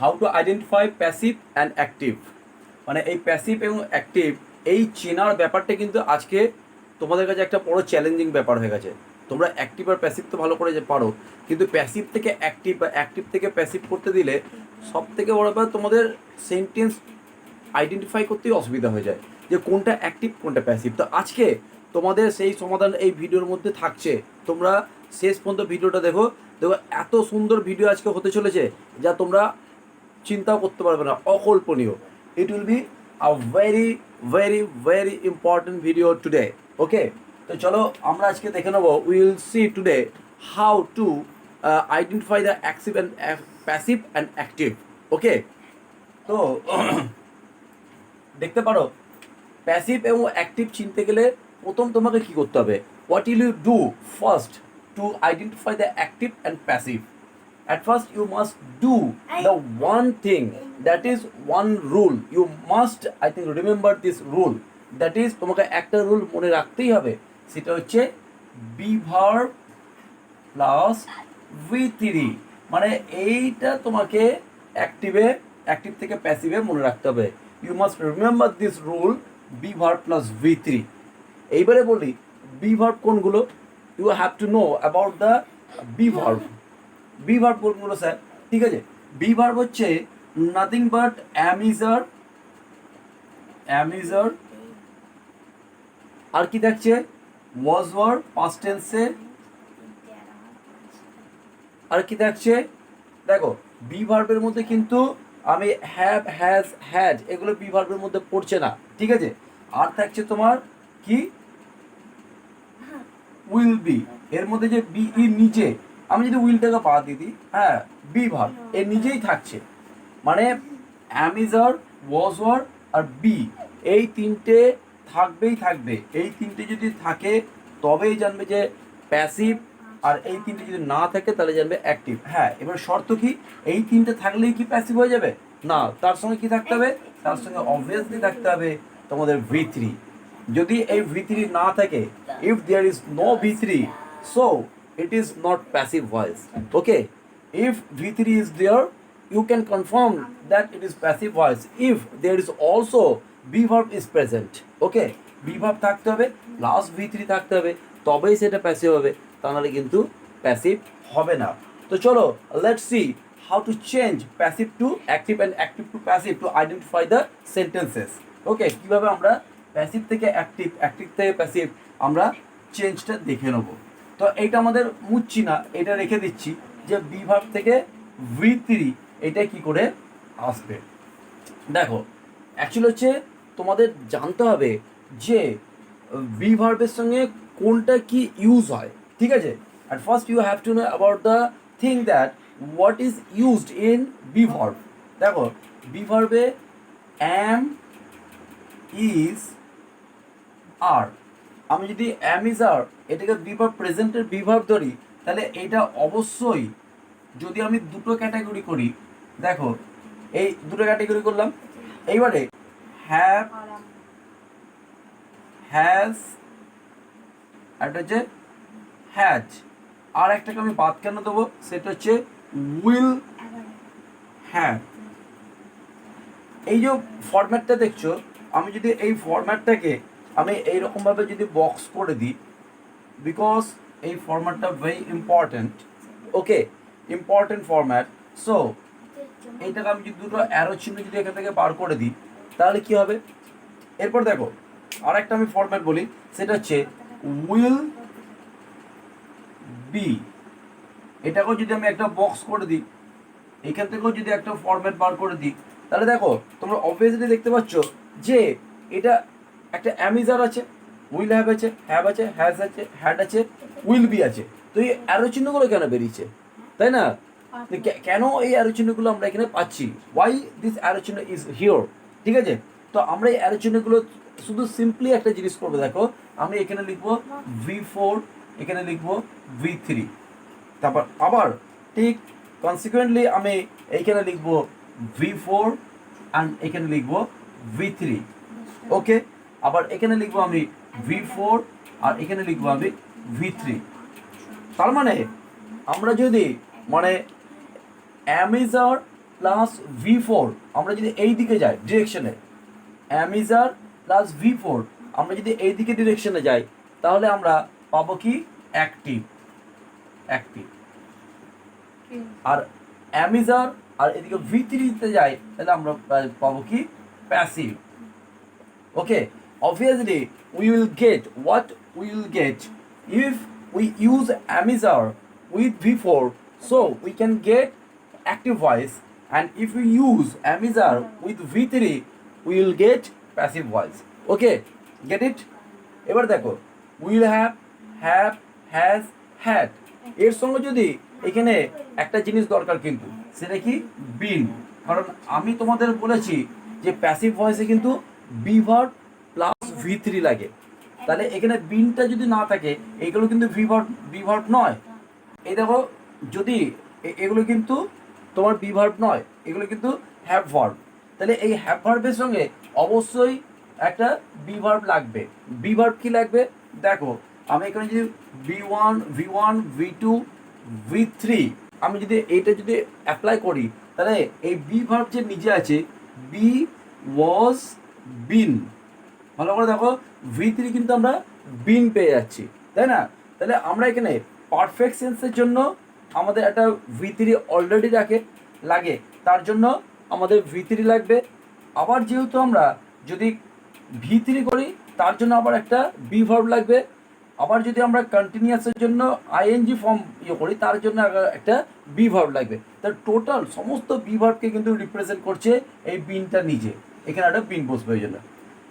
How to identify passive and active মানে এই passive এবং অ্যাক্টিভ এই চেনার ব্যাপারটা কিন্তু আজকে তোমাদের কাছে একটা বড় চ্যালেঞ্জিং ব্যাপার হয়ে গেছে। তোমরা অ্যাক্টিভ আর প্যাসিভ তো ভালো করে যে পারো, কিন্তু প্যাসিভ থেকে অ্যাক্টিভ বা অ্যাক্টিভ থেকে প্যাসিভ করতে দিলে সব থেকে বড় ব্যাপার তোমাদের সেন্টেন্স আইডেন্টিফাই করতেই অসুবিধা হয়ে যায় যে কোনটা অ্যাক্টিভ কোনটা প্যাসিভ তো আজকে তোমাদের সেই সমাধান এই ভিডিওর মধ্যে থাকছে। তোমরা শেষ পর্যন্ত ভিডিওটা দেখো। দেখো, এত সুন্দর ভিডিও আজকে হতে চলেছে, যা তোমরা চিন্তাও করতে পারবে না, অকল্পনীয়। It will be a very very very important video today okay তো চলো, আমরা আজকে দেখে নেব will see today how to identify the active and passive and active okay তো, দেখতে পারো প্যাসিভ এবং অ্যাক্টিভ চিনতে গেলে প্রথম তোমাকে কি করতে হবে? What will you do first to identify the active and passive at first you must do the one thing that is one rule. You must i think remember this rule. That is তোমাকে একটা rule মনে রাখতেই হবে। সেটা হচ্ছে be verb plus V three মানে এইটা তোমাকে অ্যাক্টিভে অ্যাক্টিভ থেকে প্যাসিভে মনে রাখতে হবে। You must remember this rule be verb plus V three এইবারে বলি বি ভার্ব কোনগুলো? You have to know about the be verb be verb কোনগুলো স্যার ঠিক আছে? বি ভার্ব হচ্ছে nothing but am is are am is are আর কি দেখছে? Was were past টেন্সে আর কি দেখছে? দেখো বি ভার্বের মধ্যে কিন্তু আমি হ্যাভ হ্যাজ হ্যাজ এগুলো বি ভার্বের মধ্যে পড়ছে না। ঠিক আছে? আর থাকছে তোমার কি? উইল বি এর মধ্যে যে বি ই নিচে আমি যদি উইলটাকে পা দিয়ে দিই হ্যাঁ বি ভার এর নিজেই থাকছে। মানে am is are was were R B এই তিনটে থাকবেই থাকবে। এই তিনটে যদি থাকে তবেই জানবে যে প্যাসিভ আর এই তিনটে যদি না থাকে তাহলে জানবে অ্যাক্টিভ। হ্যাঁ এবার শর্ত কি? এই তিনটে থাকলেই কি প্যাসিভ হয়ে যাবে? না তার সঙ্গে কি থাকতে হবে? তার সঙ্গে অবভিয়াসলি থাকতে হবে তোমাদের ভি থ্রি। যদি এই ভি থ্রি না থাকে if there is no V three so it is not passive voice. Okay? If v3 is there, you can confirm that it is passive voice. If there is also b verb is present. Okay? B verb থাকতে হবে plus v3 থাকতে হবে, তবেই সেটা passive হবে। তা নাহলে কিন্তু প্যাসিভ হবে না। তো চলো let's see how to change passive to active and active to passive to identify the sentences okay কীভাবে আমরা প্যাসিভ থেকে অ্যাক্টিভ অ্যাক্টিভ থেকে প্যাসিভ আমরা চেঞ্জটা দেখে নেব। তো এইটা আমাদের মুচ্ছি না, এটা রেখে দিচ্ছি যে বিভাগ থেকে ভি থ্রি এটা কি করে আসবে। দেখো অ্যাকচুয়ালি হচ্ছে তোমাদের জানতে হবে যে বি সঙ্গে কোনটা কি ইউজ হয়, ঠিক আছে? At first you have to know about the thing that what is used in be verb দেখো বি ভার্বে অ্যাম ইজ আর আমি যদি অ্যামিজার এটাকে বিভার প্রেজেন্টের বিভার ধরি, তাহলে এটা অবশ্যই যদি আমি দুটো ক্যাটাগরি করি, দেখো, এই দুটো ক্যাটাগরি করলাম, এইবারে হ্যাভ হ্যাজ একটা হচ্ছে হ্যাজ। আর একটাকে আমি বাদ কেন দেবো? সেটা হচ্ছে উইল হ্যাভ। এই যে ফরম্যাটটা দেখছ, আমি যদি এই ফরম্যাটটাকে আমি এইরকমভাবে যদি বক্স করে দিই বিকজ এই ফরম্যাটটা very important okay important format so এইটাকে আমি যদি দুটো অ্যারো চিহ্ন যদি এখান থেকে বার করে দিই, তাহলে কি হবে? এরপর দেখো আর একটা আমি ফরম্যাট বলি, সেটা হচ্ছে উইল বি এটাকেও যদি আমি একটা বক্স করে দিই, এখান থেকেও যদি একটা ফরম্যাট বার করে দিই, তাহলে দেখো, তোমরা অবভিয়াসলি দেখতে পাচ্ছ যে এটা একটা অ্যামিজার আছে, উইল হ্যাভ আছে হ্যাভ আছে, হ্যাজ আছে, হ্যাড আছে, উইল বি আছে। তো এই অ্যারো চিহ্নগুলো কেন বেরিয়েছে? তাই না? কেন এই অ্যারো চিহ্নগুলো আমরা এখানে পাচ্ছি? ওয়াই দিস অ্যারো চিহ্ন ইজ হিওর ঠিক আছে? তো আমরা এই অ্যারো চিহ্নগুলো শুধু সিম্পলি একটা জিনিস করব, দেখো। আমি এখানে লিখব ভি ফোর এখানে লিখব ভি থ্রি তারপর আবার ঠিক কনসিকুয়েন্টলি আমি এইখানে লিখব ভি ফোর অ্যান্ড এখানে লিখব ভি থ্রি ওকে আবার এখানে লিখব আমি ভি ফোর আর এখানে লিখব আমি ভি থ্রি তার মানে আমরা যদি মানে অ্যামিজার প্লাস ভি ফোর আমরা যদি এই দিকে যাই ডিরেকশনে am is are plus V four আমরা যদি এই দিকে ডিরেকশনে যাই, তাহলে আমরা পাবো কি? অ্যাক্টিভ অ্যাক্টিভ আর অ্যামিজার আর এদিকে ভি থ্রিতে যাই, তাহলে আমরা পাবো কি? Passive okay obviously we will get what we will get if we use amizar with v4 so we can get active voice and if we use amizar with v3 we will get passive voice okay get it এবার দেখো will have have has had এর সঙ্গে যদি এখানে একটা জিনিস দরকার কিন্তু সেটা কি বিন কারণ আমি তোমাদের বলেছি যে প্যাসিভ ভয়েসে কিন্তু বিভার প্লাস ভি থ্রি লাগে। তাহলে এখানে বিনটা যদি না থাকে এগুলো কিন্তু বিভার বিভার নয়। এই দেখো, যদি এগুলো কিন্তু তোমার বিভার্ব নয়, এগুলো কিন্তু হ্যাভ ভার্ব তাহলে এই হ্যাভ ভার্বের সঙ্গে অবশ্যই একটা বিভার্ব লাগবে। বিভার্ব কি লাগবে? দেখো, আমি এখানে যদি B one V one V two V three আমি যদি এইটা যদি অ্যাপ্লাই করি, তাহলে এই বি ভার্ব যে নিজে আছে বি ওয়াজ বিন ভালো করে দেখো ভি থ্রি কিন্তু আমরা বিন পেয়ে যাচ্ছি, তাই না? তাহলে আমরা এখানে পারফেক্ট সেন্সের জন্য আমাদের একটা ভি থ্রি অলরেডি রাখে, লাগে। তার জন্য আমাদের ভি থ্রি লাগবে। আবার যেহেতু আমরা যদি ভি থ্রি করি, তার জন্য আবার একটা বি ভার্ব লাগবে। আবার যদি আমরা কন্টিনিউয়াসের জন্য আইএনজি ফর্ম ইয়ে করি, তার জন্য একটা বি ভার্ব লাগবে। তার টোটাল সমস্ত বি ভার্বকে কিন্তু রিপ্রেজেন্ট করছে এই বিনটা নিজে। এখানে একটা বিন বসবে ওই জন্য।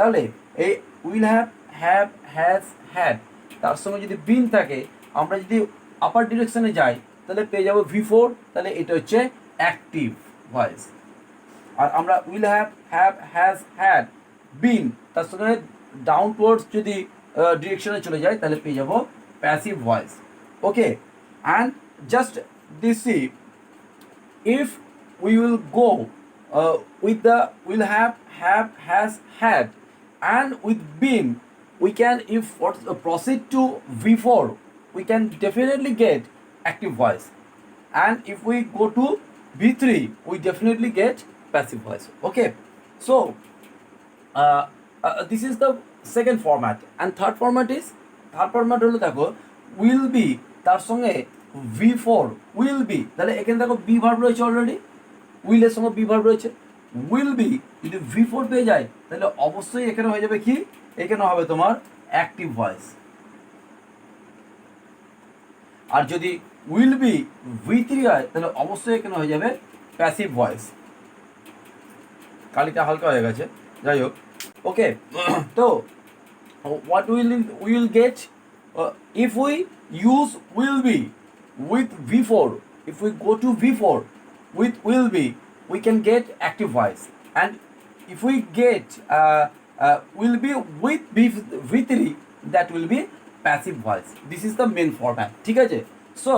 তাহলে এই will have have has had তার সঙ্গে যদি বিন থাকে, আমরা যদি আপার ডিরেকশনে যাই, তাহলে পেয়ে যাব ভি ফোর তাহলে এটা হচ্ছে অ্যাক্টিভ ভয়েস আর আমরা will have have has had been তার সঙ্গে ডাউন টুয়ার্ডস যদি ডিরেকশনে চলে যায় তাহলে পেয়ে যাব passive voice okay and just this see if will will with the will the will has had and with been we can if what uh, proceed to v4 we can definitely get active voice and if we go to v3 we definitely get passive voice okay so uh, uh, this is the second format and third format is third format will be তার সঙ্গে V four will be তাহলে এখানে দেখো be verb রয়েছে already উইলের সঙ্গে be verb রয়েছে will be যদি ভি ফোর পেয়ে যায় তাহলে অবশ্যই এখানে হয়ে যাবে কি? এখানে হবে তোমার অ্যাক্টিভ ভয়েস আর যদি উইল বি ভি থ্রি হয় তাহলে অবশ্যই এখানে হয়ে যাবে প্যাসিভ ভয়েস কালিটা হালকা হয়ে গেছে। যাই হোক। ওকে তো what will we will get uh, if we use will be with v4 if we go to v4 with will be we can get active voice and if we get uh, uh, will be with v, v3 that will be passive voice this is the main format ঠিক আছে so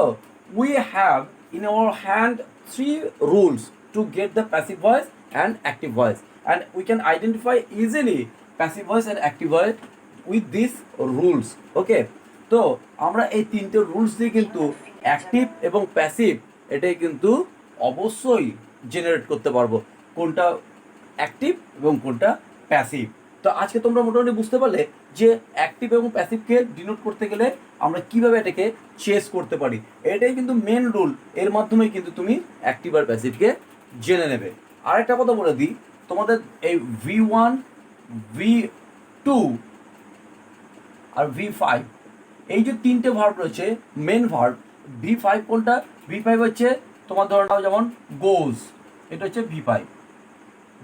we have in our hand three rules to get the passive voice and active voice and we can identify easily passive voice and active voice with these rules ওকে তো আমরা এই তিনটে rules দিয়ে কিন্তু active এবং passive এটাই কিন্তু অবশ্যই জেনারেট করতে পারব। কোনটা অ্যাক্টিভ এবং কোনটা প্যাসিভ তো আজকে তোমরা মোটামুটি বুঝতে পারলে যে অ্যাক্টিভ এবং প্যাসিভকে ডিনোট করতে গেলে আমরা কীভাবে এটাকে চেস করতে পারি। এটাই কিন্তু মেন রুল এর মাধ্যমেই কিন্তু তুমি অ্যাক্টিভ আর প্যাসিভকে জেনে নেবে। আরেকটা কথা বলে দিই, তোমাদের এই ভি ওয়ান ভি টু আর ভি ফাইভ এই যে তিনটে ভার্ব রয়েছে মেন ভার্ব ভি ফাইভ কোনটা? ভি ফাইভ হচ্ছে তোমার ধরে নাও যেমন গোজ এটা হচ্ছে ভি ফাইভ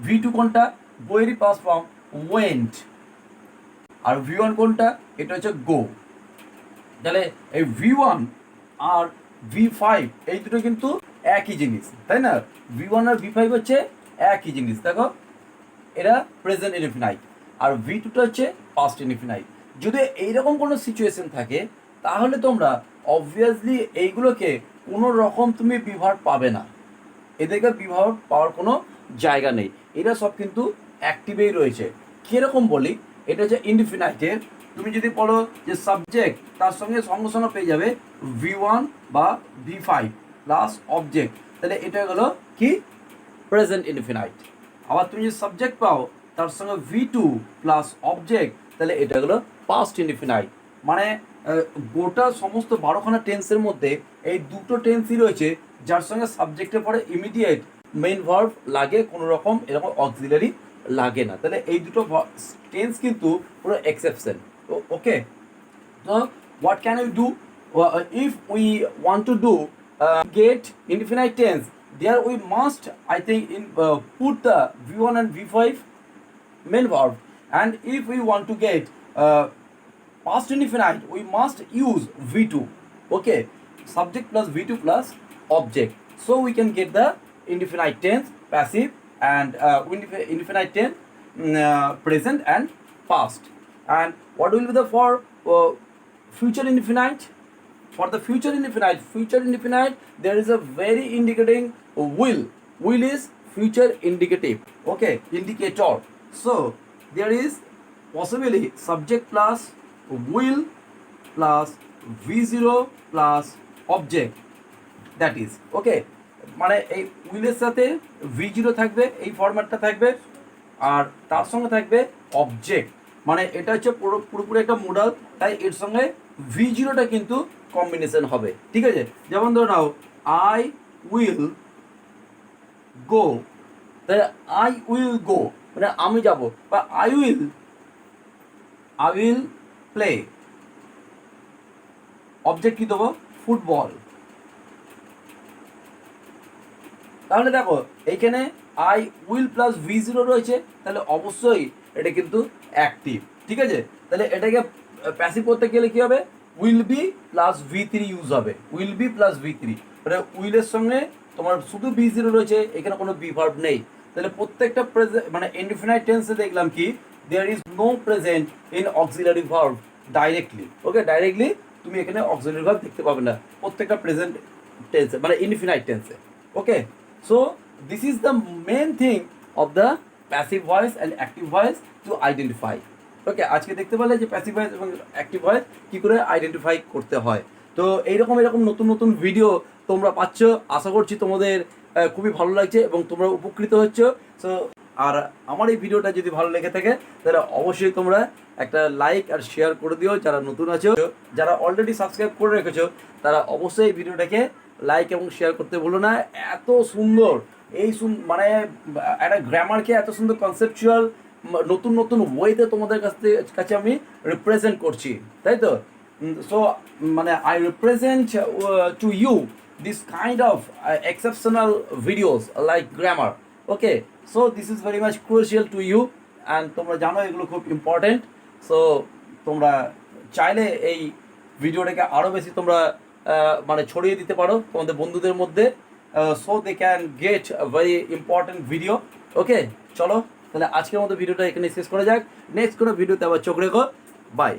ভি টু কোনটা? বইয়েরই পাস ফর্ম ওয়েন্ট আর ভি ওয়ান কোনটা? এটা হচ্ছে গো তাহলে এই ভি ওয়ান আর ভি ফাইভ এই দুটো কিন্তু একই জিনিস, তাই না? ভি ওয়ান আর ভি ফাইভ হচ্ছে একই জিনিস, দেখো। এরা প্রেজেন্ট ইনফিনাইট আর ভি টুটা হচ্ছে পাস্ট ইনফিনাইট যদি এইরকম কোনো সিচুয়েশন থাকে তাহলে তোমরা অবভিয়াসলি এইগুলোকে কোনো রকম তুমি বিভার পাবে না। এদেরকে বিভার পাওয়ার কোনো জায়গা নেই। এটা সব কিন্তু অ্যাক্টিভেই রয়েছে। কীরকম বলি? এটা হচ্ছে ইনফিনাইটের তুমি যদি বলো যে সাবজেক্ট তার সঙ্গে সঙ্গে সঙ্গে পেয়ে যাবে ভি ওয়ান বা ভি ফাইভ প্লাস অবজেক্ট তাহলে এটা হলো কি? প্রেজেন্ট ইনফিনাইট আবার তুমি যদি সাবজেক্ট পাও তার সঙ্গে ভি টু প্লাস অবজেক্ট তাহলে এটা হলো পাস্ট ইনফিনাইট মানে গোটা সমস্ত বারোখানা টেন্সের মধ্যে এই দুটো টেন্সই রয়েছে, যার সঙ্গে সাবজেক্টের পরে ইমিডিয়েট মেইন ভার্ভ লাগে, কোনো রকম এরকম অক্সিলারি লাগে না। তাহলে এই দুটো টেন্স কিন্তু পুরো এক্সেপশন ওকে তো what can you do if we want to do get infinite tense there we must I think in put the V one and V five main verb and if we want to get past infinite, we must use V2. Okay, subject plus V2 plus object. So we can get the indefinite tense, passive, and uh, indef- infinite tense, mm, uh, present and past. And what will be the for uh, future infinite? For the future infinite, future infinite, there is a very indicating will. Will is future indicative. Okay, indicator. So there is possibly subject plus will plus v0 plus object. That is okay মানে এই উইলের সাথে V zero থাকবে, এই ফরম্যাটটা থাকবে, আর তার সঙ্গে থাকবে object মানে এটা হচ্ছে পুরো, পুরোপুরি একটা মোডাল তাই এর সঙ্গে ভি জিরোটা কিন্তু কম্বিনেশন হবে, ঠিক আছে? যেমন ধরে নাও আই উইল গো তাহলে আই উইল গো মানে আমি যাব, বা I will I will play object কি দেবো? ফুটবল তাহলে দেখো, এইখানে I will plus V zero রয়েছে, তাহলে অবশ্যই এটা কিন্তু অ্যাক্টিভ ঠিক আছে? তাহলে এটাকে প্যাসিভ করতে গেলে কি হবে? Will be plus V three use হবে। Will be plus V three মানে উইলের সঙ্গে তোমার শুধু ভি জিরো রয়েছে, এখানে কোনো বি ভার্ব নেই। তাহলে প্রত্যেকটা প্রেজেন্ট মানে ইনডিফিনাইট টেন্সে দেখলাম কি there is no present in auxiliary verb directly okay directly তুমি এখানে অক্সিলারি ভার্ব দেখতে পাবে না। প্রত্যেকটা প্রেজেন্ট টেন্সে মানে ইনফিনাইট টেন্সে okay so this is the main thing of the passive voice and active voice to identify okay আজকে দেখতে পেলে যে প্যাসিভ ভয়েস এবং অ্যাক্টিভ ভয়েস কী করে আইডেন্টিফাই করতে হয়। তো এইরকম, এরকম নতুন নতুন ভিডিও তোমরা পাচ্ছ। আশা করছি তোমাদের খুবই ভালো লাগছে এবং তোমরা উপকৃত হচ্ছ। সো আর আমার এই ভিডিওটা যদি ভালো লেগে থাকে, তাহলে অবশ্যই তোমরা একটা লাইক আর শেয়ার করে দিও, যারা নতুন আছো, যারা অলরেডি সাবস্ক্রাইব করে রেখেছো, তারা অবশ্যই এই ভিডিওটাকে লাইক এবং শেয়ার করতে ভুলো না। এত সুন্দর, এই মানে একটা গ্রামারকে এত সুন্দর কনসেপচুয়াল নতুন নতুন ওয়েতে তোমাদের কাছ থেকে, কাছে আমি রিপ্রেজেন্ট করছি, তাই তো? সো মানে I represent to you this kind of exceptional videos like grammar okay so this is very much crucial to you and তোমরা জানো এগুলো খুব ইম্পর্টেন্ট সো তোমরা চাইলে এই ভিডিওটাকে আরও বেশি তোমরা মানে ছড়িয়ে দিতে পারো তোমাদের বন্ধুদের মধ্যে। So they can get very important video okay চলো, তাহলে আজকের মতো ভিডিওটা এখানে শেষ করা যাক। নেক্সট কোনো ভিডিওতে আবার চোখ রেখো। বাই